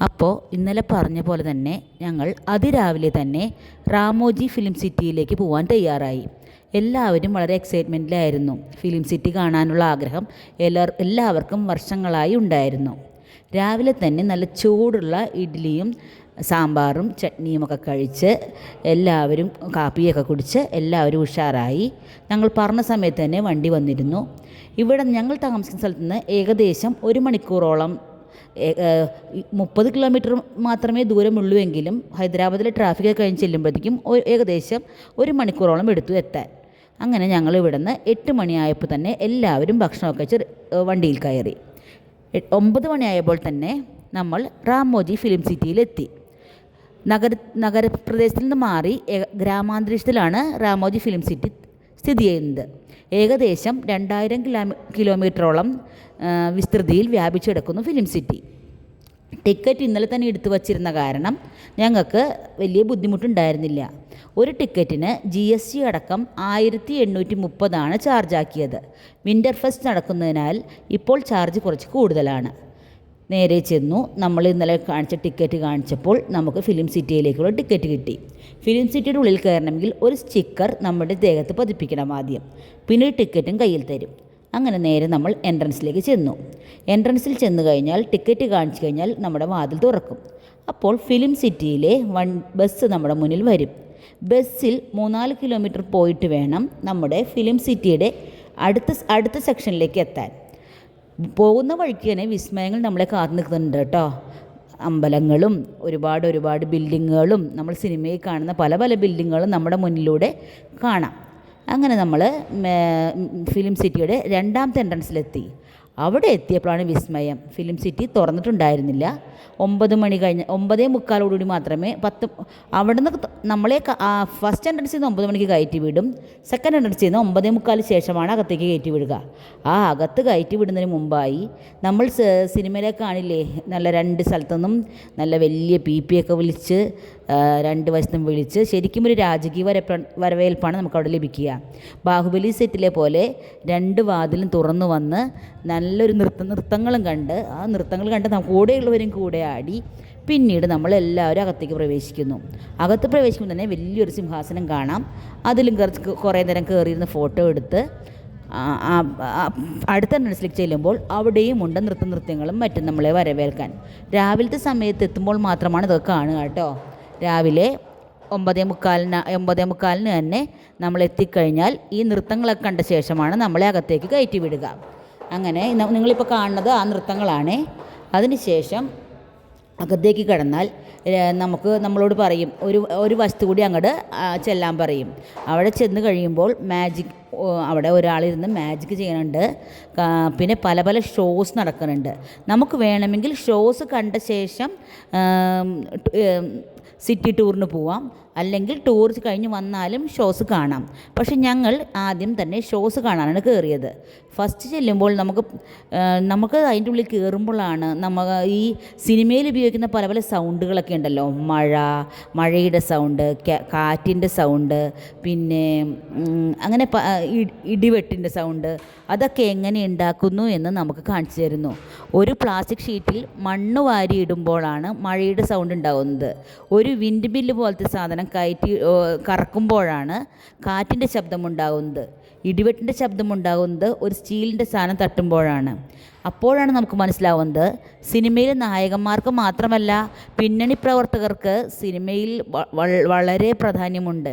അപ്പോൾ ഇന്നലെ പറഞ്ഞ പോലെ തന്നെ ഞങ്ങൾ അതിരാവിലെ തന്നെ റാമോജി ഫിലിം സിറ്റിയിലേക്ക് പോകാൻ തയ്യാറായി. എല്ലാവരും വളരെ എക്സൈറ്റ്മെന്റിലായിരുന്നു ഫിലിം സിറ്റി കാണാനുള്ള ആഗ്രഹം എല്ലാ എല്ലാവർക്കും വർഷങ്ങളായി ഉണ്ടായിരുന്നു. രാവിലെ തന്നെ നല്ല ചൂടുള്ള ഇഡ്ഡലിയും സാമ്പാറും ചട്നിയും ഒക്കെ കഴിച്ച് എല്ലാവരും കാപ്പിയൊക്കെ കുടിച്ച് എല്ലാവരും ഉഷാറായി. ഞങ്ങൾ പറഞ്ഞ സമയത്ത് തന്നെ വണ്ടി വന്നിരുന്നു. ഇവിടെ ഞങ്ങൾ താമസിക്കുന്ന സ്ഥലത്ത് നിന്ന് ഏകദേശം ഒരു മണിക്കൂറോളം മുപ്പത് കിലോമീറ്റർ മാത്രമേ ദൂരമുള്ളൂ എങ്കിലും ഹൈദരാബാദിലെ ട്രാഫിക് കഴിഞ്ഞ് ചെല്ലുമ്പോഴത്തേക്കും ഏകദേശം ഒരു മണിക്കൂറോളം എടുത്തു എത്താൻ. അങ്ങനെ ഞങ്ങൾ ഇവിടുന്ന് എട്ട് മണിയായപ്പോൾ തന്നെ എല്ലാവരും ഭക്ഷണമൊക്കെ വെച്ച് വണ്ടിയിൽ കയറി. ഒമ്പത് മണിയായപ്പോൾ തന്നെ നമ്മൾ റാമോജി ഫിലിം സിറ്റിയിലെത്തി. നഗര നഗരപ്രദേശത്തിൽ നിന്ന് മാറി ഗ്രാമാന്തരീക്ഷത്തിലാണ് റാമോജി ഫിലിം സിറ്റി സ്ഥിതി ചെയ്യുന്നത്. ഏകദേശം രണ്ടായിരം കിലോമീ കിലോമീറ്ററോളം വിസ്തൃതിയിൽ വ്യാപിച്ചു കിടക്കുന്നു ഫിലിം സിറ്റി. ടിക്കറ്റ് ഇന്നലെ തന്നെ എടുത്തു വച്ചിരുന്ന കാരണം ഞങ്ങൾക്ക് വലിയ ബുദ്ധിമുട്ടുണ്ടായിരുന്നില്ല. ഒരു ടിക്കറ്റിന് ജി എസ് ടി അടക്കം ആയിരത്തി എണ്ണൂറ്റി മുപ്പതാണ് ചാർജാക്കിയത്. വിന്റർ ഫെസ്റ്റ് നടക്കുന്നതിനാൽ ഇപ്പോൾ ചാർജ് കുറച്ച് കൂടുതലാണ്. നേരെ ചെന്നു നമ്മൾ ഇന്നലെ കാണിച്ച ടിക്കറ്റ് കാണിച്ചപ്പോൾ നമുക്ക് ഫിലിം സിറ്റിയിലേക്കുള്ള ടിക്കറ്റ് കിട്ടി. ഫിലിം സിറ്റിയുടെ ഉള്ളിൽ കയറണമെങ്കിൽ ഒരു സ്റ്റിക്കർ നമ്മുടെ ദേഹത്ത് പതിപ്പിക്കണം ആദ്യം. പിന്നെ ടിക്കറ്റും കയ്യിൽ തരും. അങ്ങനെ നേരെ നമ്മൾ എൻട്രൻസിലേക്ക് ചെന്നു. എൻട്രൻസിൽ ചെന്ന് കഴിഞ്ഞാൽ ടിക്കറ്റ് കാണിച്ചു കഴിഞ്ഞാൽ നമ്മുടെ വാതിൽ തുറക്കും. അപ്പോൾ ഫിലിം സിറ്റിയിലെ വൺ ബസ് നമ്മുടെ മുന്നിൽ വരും. ബസ്സിൽ മൂന്നാൽ കിലോമീറ്റർ പോയിട്ട് വേണം നമ്മുടെ ഫിലിം സിറ്റിയുടെ അടുത്ത അടുത്ത സെക്ഷനിലേക്ക് എത്താൻ. പോകുന്ന വഴിക്ക് തന്നെ വിസ്മയങ്ങൾ നമ്മളെ കാത്തു നിൽക്കുന്നുണ്ട് കേട്ടോ. അമ്പലങ്ങളും ഒരുപാട് ഒരുപാട് ബിൽഡിങ്ങുകളും നമ്മൾ സിനിമയിൽ കാണുന്ന പല പല ബിൽഡിങ്ങുകളും നമ്മുടെ മുന്നിലൂടെ കാണാം. അങ്ങനെ നമ്മൾ ഫിലിം സിറ്റിയുടെ രണ്ടാമത്തെ എൻട്രൻസിലെത്തി. അവിടെ എത്തിയപ്പോഴാണ് വിസ്മയം. ഫിലിം സിറ്റി തുറന്നിട്ടുണ്ടായിരുന്നില്ല. ഒമ്പത് മണി കഴിഞ്ഞ് ഒമ്പതേ മുക്കാലോടുകൂടി മാത്രമേ പത്ത് അവിടെ നിന്ന് നമ്മളെ ഫസ്റ്റ് എൻട്രൻസിൽ നിന്ന് ഒമ്പത് മണിക്ക് കയറ്റി വിടും. സെക്കൻഡ് എൻട്രൻസിൽ നിന്ന് ഒമ്പതേ മുക്കാൽ ശേഷമാണ് അകത്തേക്ക് കയറ്റി വിടുക. ആ അകത്ത് കയറ്റി വിടുന്നതിന് മുമ്പായി നമ്മൾ സിനിമയിലേക്കാണില്ലേ സിനിമയിലേക്ക് കാണില്ലേ നല്ല രണ്ട് സ്ഥലത്തു നിന്നും നല്ല വലിയ പി പി ഒക്കെ വിളിച്ച് രണ്ട് വശത്തും വിളിച്ച് ശരിക്കും ഒരു രാജകീയ വരപ്പ വരവേൽപ്പാണ് നമുക്ക് അവിടെ ലഭിക്കുക. ബാഹുബലി സെറ്റിലെ പോലെ രണ്ട് വാതിലും തുറന്നു വന്ന് നല്ലൊരു നൃത്ത നൃത്തങ്ങളും കണ്ട് ആ നൃത്തങ്ങൾ കണ്ട് നമുക്ക് കൂടെയുള്ളവരും കൂടെ ആടി പിന്നീട് നമ്മളെല്ലാവരും അകത്തേക്ക് പ്രവേശിക്കുന്നു. അകത്ത് പ്രവേശിക്കുമ്പോൾ തന്നെ വലിയൊരു സിംഹാസനം കാണാം. അതിലും കുറച്ച് കുറേ നേരം കയറിയിരുന്ന് ഫോട്ടോ എടുത്ത് അടുത്ത എൻട്രൻസിലേക്ക് ചെല്ലുമ്പോൾ അവിടെയും ഉണ്ട് നൃത്ത നൃത്യങ്ങളും മറ്റും നമ്മളെ വരവേൽക്കാൻ. രാവിലത്തെ സമയത്ത് എത്തുമ്പോൾ മാത്രമാണ് ഇതൊക്കെ കാണുക കേട്ടോ. രാവിലെ ഒമ്പതേ മുക്കാലിന് ഒമ്പതേ മുക്കാലിന് തന്നെ നമ്മൾ എത്തിക്കഴിഞ്ഞാൽ ഈ നൃത്തങ്ങളൊക്കെ കണ്ട ശേഷമാണ് നമ്മളെ അകത്തേക്ക് കയറ്റി വിടുക. അങ്ങനെ നിങ്ങളിപ്പോൾ കാണുന്നത് ആ നൃത്തങ്ങളാണ്. അതിനുശേഷം അകത്തേക്ക് കടന്നാൽ നമുക്ക് നമ്മളോട് പറയും ഒരു ഒരു വസ്തു കൂടി അങ്ങോട്ട് ചെല്ലാൻ പറയും. അവിടെ ചെന്ന് കഴിയുമ്പോൾ മാജിക് അവിടെ ഒരാളിരുന്ന് മാജിക് ചെയ്യുന്നുണ്ട്. പിന്നെ പല പല ഷോസ് നടക്കുന്നുണ്ട്. നമുക്ക് വേണമെങ്കിൽ ഷോസ് കണ്ട ശേഷം സിറ്റി ടൂറിന് പോവാം. അല്ലെങ്കിൽ ടൂർ കഴിഞ്ഞ് വന്നാലും ഷോസ് കാണാം. പക്ഷെ ഞങ്ങൾ ആദ്യം തന്നെ ഷോസ് കാണാനാണ് കയറിയത് ഫസ്റ്റ് ചെല്ലുമ്പോൾ നമുക്ക് നമുക്ക് അതിന്റെ ഉള്ളിൽ കയറുമ്പോഴാണ് നമ്മ ഈ സിനിമയിൽ ഉപയോഗിക്കുന്ന പല പല സൗണ്ടുകളൊക്കെ ഉണ്ടല്ലോ. മഴ മഴയുടെ സൗണ്ട് കാറ്റിന്റെ സൗണ്ട് പിന്നെ അങ്ങനെ ഇടിവെട്ടിന്റെ സൗണ്ട് അതൊക്കെ എങ്ങനെ ഉണ്ടാക്കുന്നു എന്ന് നമുക്ക് കാണിച്ചു തരുന്നു. ഒരു പ്ലാസ്റ്റിക് ഷീറ്റിൽ മണ്ണ് വാരി ഇടുമ്പോഴാണ് മഴയുടെ സൗണ്ട് ഉണ്ടാകുന്നത് ഒരു വിൻഡ് മില്ല് പോലത്തെ സാധനം കയറ്റി കറക്കുമ്പോഴാണ് കാറ്റിന്റെ ശബ്ദമുണ്ടാകുന്നത് ഇടിവെട്ടിന്റെ ശബ്ദമുണ്ടാകുന്നത് ഒരു സ്റ്റീലിന്റെ സാധനം തട്ടുമ്പോഴാണ്. അപ്പോഴാണ് നമുക്ക് മനസ്സിലാവുന്നത് സിനിമയിലെ നായകന്മാർക്ക് മാത്രമല്ല പിന്നണി പ്രവർത്തകർക്ക് സിനിമയിൽ വളരെ പ്രാധാന്യമുണ്ട്.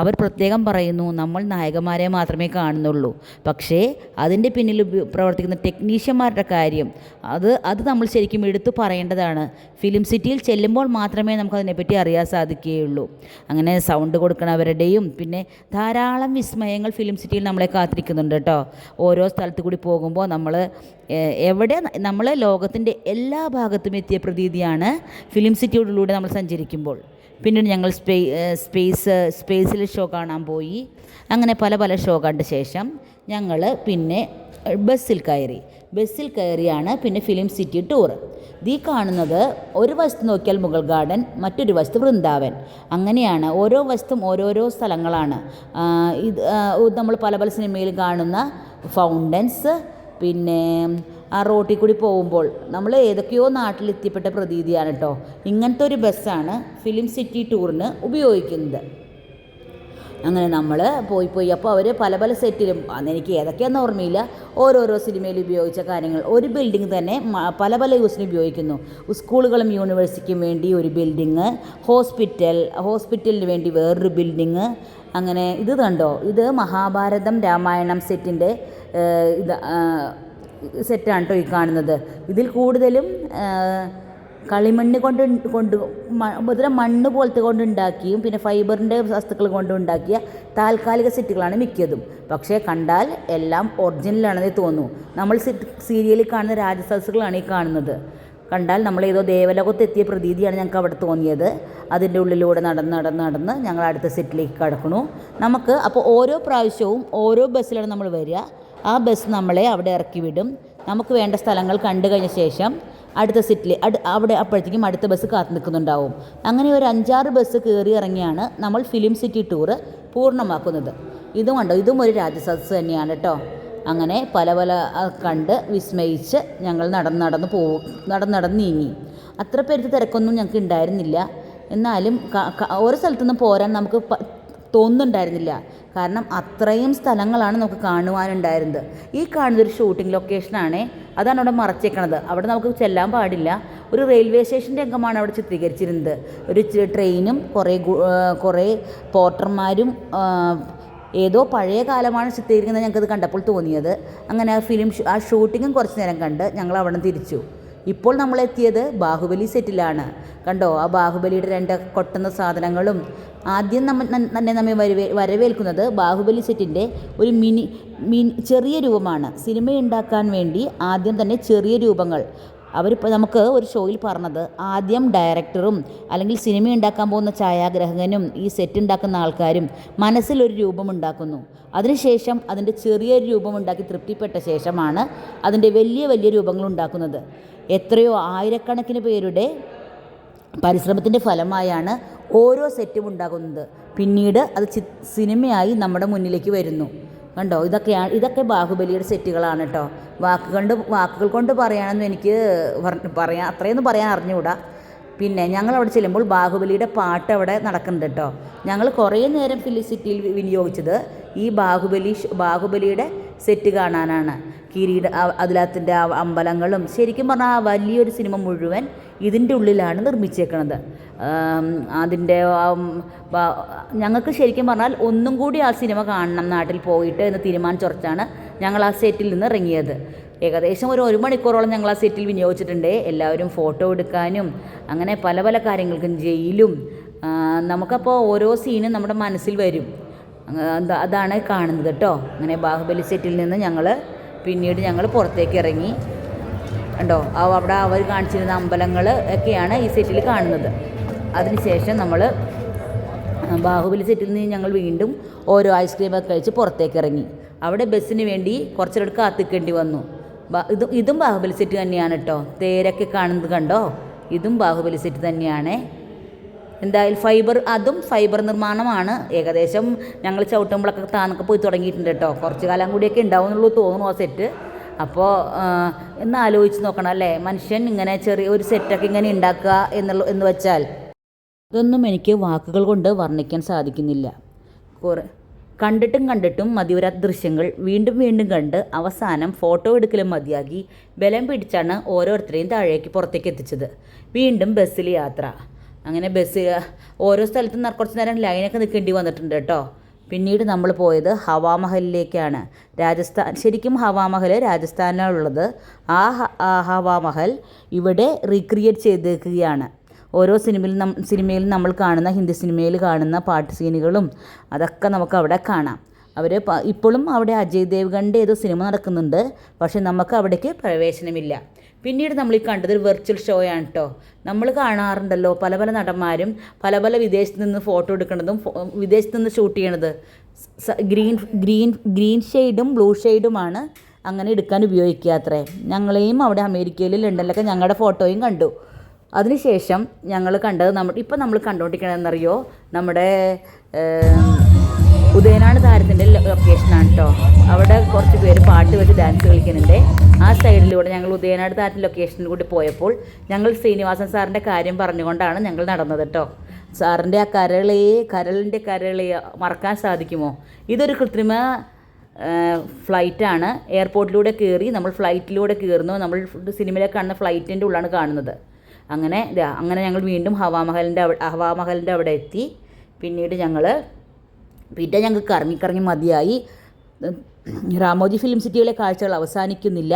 അവർ പ്രത്യേകം പറയുന്നു നമ്മൾ നായകന്മാരെ മാത്രമേ കാണുന്നുള്ളൂ. പക്ഷേ അതിന്റെ പിന്നിൽ പ്രവർത്തിക്കുന്ന ടെക്നീഷ്യന്മാരുടെ കാര്യം അത് അത് നമ്മൾ ശരിക്കും എടുത്തു പറയേണ്ടതാണ്. ഫിലിം സിറ്റിയിൽ ചെല്ലുമ്പോൾ മാത്രമേ നമുക്ക് അതിനെപ്പറ്റി അറിയാൻ സാധിക്കുകയുള്ളൂ. അങ്ങനെ സൗണ്ട് കൊടുക്കണവരുടെയും പിന്നെ ധാരാളം വിസ്മയങ്ങൾ ഫിലിം സിറ്റിയിൽ നമ്മളെ കാത്തിരിക്കുന്നുണ്ട് കേട്ടോ. ഓരോ സ്ഥലത്ത് കൂടി പോകുമ്പോൾ നമ്മൾ എവിടെ നമ്മൾ ലോകത്തിന്റെ എല്ലാ ഭാഗത്തും എത്തിയ പ്രതീതിയാണ് ഫിലിം സിറ്റിയോടിലൂടെ നമ്മൾ സഞ്ചരിക്കുമ്പോൾ. പിന്നീട് ഞങ്ങൾ സ്പേ സ്പേസ് സ്പേസിൽ ഷോ കാണാൻ പോയി. അങ്ങനെ പല പല ഷോ കണ്ട ശേഷം ഞങ്ങൾ പിന്നെ ബസ്സിൽ കയറി. ബസ്സിൽ കയറിയാണ് പിന്നെ ഫിലിം സിറ്റി ടൂർ. ഈ കാണുന്നത് ഒരു വസ്തു നോക്കിയാൽ മുഗൾ ഗാർഡൻ മറ്റൊരു വസ്തു വൃന്ദാവൻ. അങ്ങനെയാണ് ഓരോ വശത്തും ഓരോരോ സ്ഥലങ്ങളാണ്. ഇത് നമ്മൾ പല പല സിനിമയിൽ കാണുന്ന ഫൗണ്ടൻസ് പിന്നെ ആ റോട്ടിൽ കൂടി പോകുമ്പോൾ നമ്മൾ ഏതൊക്കെയോ നാട്ടിലെത്തിപ്പെട്ട പ്രതീതിയാണ് കേട്ടോ. ഇങ്ങനത്തെ ഒരു ബസ്സാണ് ഫിലിം സിറ്റി ടൂറിന് ഉപയോഗിക്കുന്നത്. അങ്ങനെ നമ്മൾ പോയി പോയി. അപ്പോൾ അവർ പല പല സെറ്റിലും അന്ന് എനിക്ക് ഏതൊക്കെയാണെന്ന് ഓർമ്മയില്ല. ഓരോരോ സിനിമയിൽ ഉപയോഗിച്ച കാര്യങ്ങൾ. ഒരു ബിൽഡിംഗ് തന്നെ പല പല യൂസിന് ഉപയോഗിക്കുന്നു. സ്കൂളുകളും യൂണിവേഴ്സിറ്റിക്കും വേണ്ടി ഒരു ബിൽഡിങ് ഹോസ്പിറ്റൽ ഹോസ്പിറ്റലിന് വേണ്ടി വേറൊരു ബിൽഡിങ് അങ്ങനെ ഇത് കണ്ടോ? ഇത് മഹാഭാരതം രാമായണം സെറ്റിന്റെ ഇത് സെറ്റാണ് കേട്ടോ ഈ കാണുന്നത്. ഇതിൽ കൂടുതലും കളിമണ്ണ് കൊണ്ട് കൊണ്ട് മുതല മണ്ണ് പോലത്തെ കൊണ്ട് ഉണ്ടാക്കിയും പിന്നെ ഫൈബറിന്റെ വസ്തുക്കൾ കൊണ്ട് ഉണ്ടാക്കിയ താൽക്കാലിക സെറ്റുകളാണ് മിക്കതും. പക്ഷേ കണ്ടാൽ എല്ലാം ഒറിജിനലാണെന്ന് തോന്നുന്നു നമ്മൾ സീരിയലിൽ കാണുന്ന രാജസദസ്സുകളാണ് ഈ കാണുന്നത്. കണ്ടാൽ നമ്മൾ ഏതോ ദേവലോകത്തെത്തിയ പ്രതീതിയാണ് ഞങ്ങൾക്ക് അവിടെ തോന്നിയത്. അതിന്റെ ഉള്ളിലൂടെ നടന്ന് നടന്ന് നടന്ന് ഞങ്ങൾ അടുത്ത സെറ്റിലേക്ക് കടക്കണു നമുക്ക് അപ്പോൾ ഓരോ പ്രാവശ്യവും ഓരോ ബസ്സിലാണ് നമ്മൾ വരിക. ആ ബസ് നമ്മളെ അവിടെ ഇറക്കി വിടും. നമുക്ക് വേണ്ട സ്ഥലങ്ങൾ കണ്ടു കഴിഞ്ഞ ശേഷം അടുത്ത സിറ്റിൽ അട് അവിടെ അപ്പോഴത്തേക്കും അടുത്ത ബസ് കാത്തു നിൽക്കുന്നുണ്ടാവും. അങ്ങനെ ഒരു അഞ്ചാറ് ബസ് കയറി ഇറങ്ങിയാണ് നമ്മൾ ഫിലിം സിറ്റി ടൂറ് പൂർണമാക്കുന്നത്. ഇതും കണ്ടോ? ഇതും ഒരു രാജസദസ് തന്നെയാണ് കേട്ടോ. അങ്ങനെ പല പല കണ്ട് വിസ്മയിച്ച് ഞങ്ങൾ നടന്ന് നടന്ന് പോകും നടന്ന് നടന്ന് നീങ്ങി. അത്ര പേർക്ക് തിരക്കൊന്നും ഞങ്ങൾക്ക് ഉണ്ടായിരുന്നില്ല. എന്നാലും ഓരോ സ്ഥലത്തുനിന്ന് പോരാൻ നമുക്ക് തോന്നുന്നുണ്ടായിരുന്നില്ല. കാരണം അത്രയും സ്ഥലങ്ങളാണ് നമുക്ക് കാണുവാനുണ്ടായിരുന്നത്. ഈ കാണുന്നൊരു ഷൂട്ടിംഗ് ലൊക്കേഷനാണ് അതാണ് അവിടെ മറച്ചേക്കണത്. അവിടെ നമുക്ക് ചെല്ലാൻ പാടില്ല. ഒരു റെയിൽവേ സ്റ്റേഷന്റെ അംഗമാണ് അവിടെ ചിത്രീകരിച്ചിരുന്നത്. ഒരു ട്രെയിനും കുറേ കുറേ പോർട്ടർമാരും ഏതോ പഴയ കാലമാണ് ചിത്രീകരിക്കുന്നത് ഞങ്ങൾക്കത് കണ്ടപ്പോൾ തോന്നിയത്. അങ്ങനെ ആ ഫിലിം ആ ഷൂട്ടിങ്ങും കുറച്ച് നേരം കണ്ട് ഞങ്ങൾ അവിടെ തിരിച്ചു. ഇപ്പോൾ നമ്മൾ എത്തിയത് ബാഹുബലി സെറ്റിലാണ് കണ്ടോ? ആ ബാഹുബലിയുടെ രണ്ട് കൊട്ടുന്ന സാധനങ്ങളും ആദ്യം നമ്മൾ തന്നെ നമ്മെ വരവേ വരവേൽക്കുന്നത് ബാഹുബലി സെറ്റിന്റെ ഒരു മിനി മിനി ചെറിയ രൂപമാണ്. സിനിമ ഉണ്ടാക്കാൻ വേണ്ടി ആദ്യം തന്നെ ചെറിയ രൂപങ്ങൾ. അവരിപ്പോൾ നമുക്ക് ഒരു ഷോയിൽ പറഞ്ഞത് ആദ്യം ഡയറക്ടറും അല്ലെങ്കിൽ സിനിമ ഉണ്ടാക്കാൻ പോകുന്ന ഛായാഗ്രഹകനും ഈ സെറ്റ് ഉണ്ടാക്കുന്ന ആൾക്കാരും മനസ്സിലൊരു രൂപം ഉണ്ടാക്കുന്നു. അതിനുശേഷം അതിന്റെ ചെറിയൊരു രൂപം ഉണ്ടാക്കി തൃപ്തിപ്പെട്ട ശേഷമാണ് അതിന്റെ വലിയ വലിയ രൂപങ്ങൾ ഉണ്ടാക്കുന്നത്. എത്രയോ ആയിരക്കണക്കിന് പേരുടെ പരിശ്രമത്തിന്റെ ഫലമായാണ് ഓരോ സെറ്റും ഉണ്ടാകുന്നത്. പിന്നീട് അത് ചി സിനിമയായി നമ്മുടെ മുന്നിലേക്ക് വരുന്നു. കണ്ടോ? ഇതൊക്കെയാണ് ഇതൊക്കെ ബാഹുബലിയുടെ സെറ്റുകളാണ് കേട്ടോ വാക്കുകൾ കൊണ്ട് വാക്കുകൾ കൊണ്ട് പറയാനൊന്നും എനിക്ക് പറ- പറയാൻ അത്രയൊന്നും പറയാൻ അറിഞ്ഞുകൂടാ. പിന്നെ ഞങ്ങൾ അവിടെ ചെല്ലുമ്പോൾ ബാഹുബലിയുടെ പാട്ട് അവിടെ നടക്കുന്നുണ്ട് കേട്ടോ ഞങ്ങൾ കുറേ നേരം ഫിലിസിറ്റിയിൽ വിനിയോഗിച്ചത് ഈ ബാഹുബലി ബാഹുബലിയുടെ സെറ്റ് കാണാനാണ്. കിരീട അതിലകത്തിന്റെ അമ്പലങ്ങളും ശരിക്കും പറഞ്ഞാൽ വലിയൊരു സിനിമ മുഴുവൻ ഇതിന്റെ ഉള്ളിലാണ് നിർമ്മിച്ചേക്കുന്നത് അതിന്റെ ഞങ്ങൾക്ക് ശരിക്കും പറഞ്ഞാൽ ഒന്നും കൂടി ആ സിനിമ കാണണം നാട്ടിൽ പോയിട്ട് എന്ന് തീരുമാനിച്ചുറച്ചാണ് ഞങ്ങൾ ആ സെറ്റിൽ നിന്ന് ഇറങ്ങിയത്. ഏകദേശം ഒരു ഒരു മണിക്കൂറോളം ഞങ്ങൾ ആ സെറ്റിൽ വിനിയോഗിച്ചിട്ടുണ്ട്. എല്ലാവരും ഫോട്ടോ എടുക്കാനും അങ്ങനെ പല പല കാര്യങ്ങൾക്കും ജയിലും നമുക്കപ്പോൾ ഓരോ സീനും നമ്മുടെ മനസ്സിൽ വരും. അതാണ് കാണുന്നത് കേട്ടോ അങ്ങനെ ബാഹുബലി സെറ്റിൽ നിന്ന് ഞങ്ങൾ പിന്നീട് ഞങ്ങൾ പുറത്തേക്ക് ഇറങ്ങി. ഉണ്ടോ അവിടെ അവർ കാണിച്ചിരുന്ന അമ്പലങ്ങൾ ഒക്കെയാണ് ഈ സെറ്റിൽ കാണുന്നത്. അതിനുശേഷം നമ്മൾ ബാഹുബലി സെറ്റിൽ നിന്ന് ഞങ്ങൾ വീണ്ടും ഓരോ ഐസ്ക്രീമൊക്കെ കഴിച്ച് പുറത്തേക്ക് ഇറങ്ങി. അവിടെ ബസ്സിന് വേണ്ടി കുറച്ചിടത്ത് കാത്തിക്കേണ്ടി വന്നു. ഇതും ഇതും ബാഹുബലി സെറ്റ് തന്നെയാണ് കേട്ടോ തേരൊക്കെ കാണുന്നത് കണ്ടോ? ഇതും ബാഹുബലി സെറ്റ് തന്നെയാണ്. എന്തായാലും ഫൈബർ അതും ഫൈബർ നിർമ്മാണമാണ്. ഏകദേശം ഞങ്ങൾ ചവിട്ടുമ്പോഴൊക്കെ താന്നൊക്കെ പോയി തുടങ്ങിയിട്ടുണ്ട് കേട്ടോ. കുറച്ച് കാലം കൂടിയൊക്കെ ഉണ്ടാവുന്നുള്ളൂ തോന്നുന്നു ആ സെറ്റ് അപ്പോൾ ഒന്ന് ആലോചിച്ച് നോക്കണം അല്ലേ? മനുഷ്യൻ ഇങ്ങനെ ചെറിയ ഒരു സെറ്റൊക്കെ ഇങ്ങനെ ഉണ്ടാക്കുക എന്നുള്ള എന്ന് വെച്ചാൽ ഇതൊന്നും എനിക്ക് വാക്കുകൾ കൊണ്ട് വർണിക്കാൻ സാധിക്കുന്നില്ല. കുറേ കണ്ടിട്ടും കണ്ടിട്ടും മതിവരാത്ത ദൃശ്യങ്ങൾ വീണ്ടും വീണ്ടും കണ്ട് അവസാനം ഫോട്ടോ എടുക്കലും മതിയാക്കി ബലം പിടിച്ചാണ് ഓരോരുത്തരെയും താഴേക്ക് പുറത്തേക്ക് എത്തിച്ചത്. വീണ്ടും ബസ്സിൽ യാത്ര. അങ്ങനെ ബസ് ഓരോ സ്ഥലത്തും കുറച്ച് നേരം ലൈനൊക്കെ നിൽക്കേണ്ടി വന്നിട്ടുണ്ട് കേട്ടോ. പിന്നീട് നമ്മൾ പോയത് ഹവാമഹലിലേക്കാണ്. രാജസ്ഥാൻ ശരിക്കും ഹവാമഹൽ രാജസ്ഥാനിലുള്ളത് ആ ഹവാമഹൽ ഇവിടെ റീക്രിയേറ്റ് ചെയ്തേക്കുകയാണ്. ഓരോ സിനിമയിലും നം സിനിമയിൽ നമ്മൾ കാണുന്ന ഹിന്ദി സിനിമയിൽ കാണുന്ന പാട്ട് സീനുകളും അതൊക്കെ നമുക്ക് അവിടെ കാണാം. അവർ ഇപ്പോഴും അവിടെ അജയ് ദേവ്ഗണിന്റെ ഏതോ സിനിമ നടക്കുന്നുണ്ട്. പക്ഷേ നമുക്ക് അവിടേക്ക് പ്രവേശനമില്ല. പിന്നീട് നമ്മൾ ഈ കണ്ടത് ഒരു വെർച്വൽ ഷോയാണ് കേട്ടോ നമ്മൾ കാണാറുണ്ടല്ലോ പല പല നടന്മാരും പല പല വിദേശത്ത് നിന്ന് ഫോട്ടോ എടുക്കുന്നതും വിദേശത്ത് നിന്ന് ഷൂട്ട് ചെയ്യണത്. ഗ്രീൻ ഗ്രീൻ ഗ്രീൻ ഷെയ്ഡും ബ്ലൂ ഷെയ്ഡുമാണ് അങ്ങനെ എടുക്കാൻ ഉപയോഗിക്കുക അത്രേ. ഞങ്ങളെയും അവിടെ അമേരിക്കയിൽ ലണ്ടനിലൊക്കെ ഞങ്ങളുടെ ഫോട്ടോയും കണ്ടു. അതിനുശേഷം ഞങ്ങൾ കണ്ടത് നമ്മൾ ഇപ്പം നമ്മൾ കണ്ടുകൊണ്ടിരിക്കണമെന്നറിയോ നമ്മുടെ ഉദയനാട് താരത്തിന്റെ ലൊക്കേഷനാണ് കേട്ടോ അവിടെ കുറച്ച് പേര് പാട്ട് വെച്ച് ഡാൻസ് കളിക്കുന്നുണ്ട്. ആ സൈഡിലൂടെ ഞങ്ങൾ ഉദയനാട് താരത്തിന്റെ ലൊക്കേഷനിൽ കൂടി പോയപ്പോൾ ഞങ്ങൾ ശ്രീനിവാസൻ സാറിന്റെ കാര്യം പറഞ്ഞുകൊണ്ടാണ് ഞങ്ങൾ നടന്നത് കേട്ടോ സാറിന്റെ ആ കരളി കരളിന്റെ കരളെ മറക്കാൻ സാധിക്കുമോ? ഇതൊരു കൃത്രിമ ഫ്ലൈറ്റാണ് എയർപോർട്ടിലൂടെ കയറി നമ്മൾ ഫ്ലൈറ്റിലൂടെ കയറുന്നു നമ്മൾ സിനിമയിലെ കാണുന്ന ഫ്ലൈറ്റിന്റെ ഉള്ളാണ് കാണുന്നത്. അങ്ങനെ അങ്ങനെ ഞങ്ങൾ വീണ്ടും ഹവാമഹലിന്റെ ഹവാമഹലിന്റെ അവിടെ എത്തി. പിന്നീട് ഞങ്ങൾ പിന്നെ ഞങ്ങൾക്ക് കറങ്ങിക്കറങ്ങി കറങ്ങി മതിയായി. രാമോജി ഫിലിം സിറ്റിയിലെ കാഴ്ചകൾ അവസാനിക്കുന്നില്ല.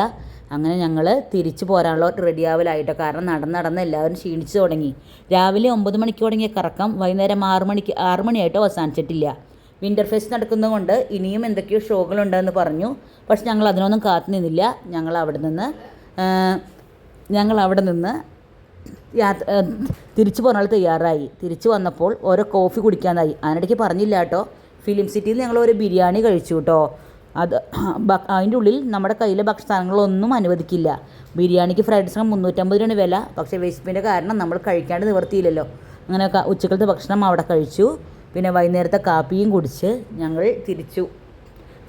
അങ്ങനെ ഞങ്ങൾ തിരിച്ചു പോരാനുള്ള റെഡിയാവലായിട്ടോ. കാരണം നടന്ന് നടന്ന് എല്ലാവരും ക്ഷീണിച്ചു തുടങ്ങി. രാവിലെ ഒമ്പത് മണിക്ക് തുടങ്ങിയ കറക്കം വൈകുന്നേരം ആറ് മണിക്ക് ആറ് മണിയായിട്ടോ അവസാനിച്ചിട്ടില്ല. വിന്റർ ഫെസ്റ്റ് നടക്കുന്നതുകൊണ്ട് ഇനിയും എന്തൊക്കെയോ ഷോകളുണ്ടെന്ന് പറഞ്ഞു. പക്ഷെ ഞങ്ങൾ അതിനൊന്നും കാത്തു നിന്നില്ല. ഞങ്ങൾ അവിടെ നിന്ന് ഞങ്ങൾ അവിടെ നിന്ന് യാത്ര തിരിച്ചു പോകാനുള്ള തയ്യാറായി. തിരിച്ചു വന്നപ്പോൾ ഓരോ കോഫി കുടിക്കാനായി. അതിനിടയ്ക്ക് പറഞ്ഞില്ല കേട്ടോ ഫിലിം സിറ്റിയിൽ ഞങ്ങൾ ഒരു ബിരിയാണി കഴിച്ചു കേട്ടോ. അത് അതിന്റെ ഉള്ളിൽ നമ്മുടെ കയ്യിലെ ഭക്ഷണങ്ങളൊന്നും അനുവദിക്കില്ല. ബിരിയാണിക്ക് ഫ്രൈഡ് റൈസിന് മുന്നൂറ്റമ്പത് രൂപയാണ് വില. പക്ഷേ വിശപ്പിന്റെ കാരണം നമ്മൾ കഴിക്കാണ്ട് നിവർത്തിയില്ലല്ലോ. അങ്ങനെ ഉച്ചക്കലത്തെ ഭക്ഷണം അവിടെ കഴിച്ചു. പിന്നെ വൈകുന്നേരത്തെ കാപ്പിയും കുടിച്ച് ഞങ്ങൾ തിരിച്ചു.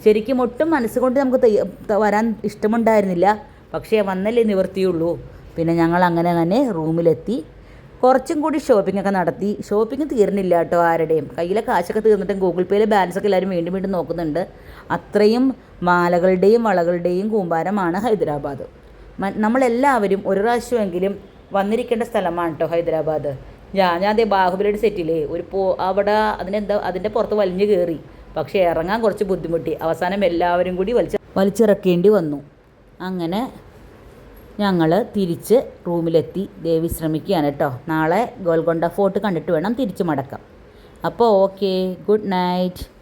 ശരിക്കും ഒട്ടും മനസ്സുകൊണ്ട് നമുക്ക് വരാൻ ഇഷ്ടമുണ്ടായിരുന്നില്ല. പക്ഷേ വന്നല്ലേ നിവർത്തിയുള്ളൂ. പിന്നെ ഞങ്ങൾ അങ്ങനെ അങ്ങനെ റൂമിലെത്തി. കുറച്ചും കൂടി ഷോപ്പിംഗ് ഒക്കെ നടത്തി. ഷോപ്പിംഗ് തീർന്നില്ല കേട്ടോ ആരുടെയും. കയ്യിലെ കാശൊക്കെ തീർന്നിട്ടും ഗൂഗിൾ പേയിലെ ബാലൻസ് ഒക്കെ എല്ലാവരും വീണ്ടും വീണ്ടും നോക്കുന്നുണ്ട്. അത്രയും മാലകളുടെയും വളകളുടെയും കൂമ്പാരമാണ് ഹൈദരാബാദ്. നമ്മളെല്ലാവരും ഒരു പ്രാവശ്യമെങ്കിലും വന്നിരിക്കേണ്ട സ്ഥലമാണ് കേട്ടോ ഹൈദരാബാദ്. ഞാൻ ഞാൻ അതേ ബാഹുബലിയുടെ സെറ്റിലേ ഒരു പോ അവിടെ അതിനെന്താ അതിന്റെ പുറത്ത് വലിഞ്ഞു കയറി. പക്ഷേ ഇറങ്ങാൻ കുറച്ച് ബുദ്ധിമുട്ടി. അവസാനം എല്ലാവരും കൂടി വലിച്ച് വലിച്ചിറക്കേണ്ടി വന്നു. അങ്ങനെ ഞങ്ങൾ തിരിച്ച് റൂമിലെത്തി. ദേവി ശ്രമിക്കുകയാണ് കേട്ടോ. നാളെ ഗോൽക്കൊണ്ട ഫോർട്ട് കണ്ടിട്ട് വേണം തിരിച്ചു മടക്കാം. അപ്പോൾ ഓക്കെ. Good night.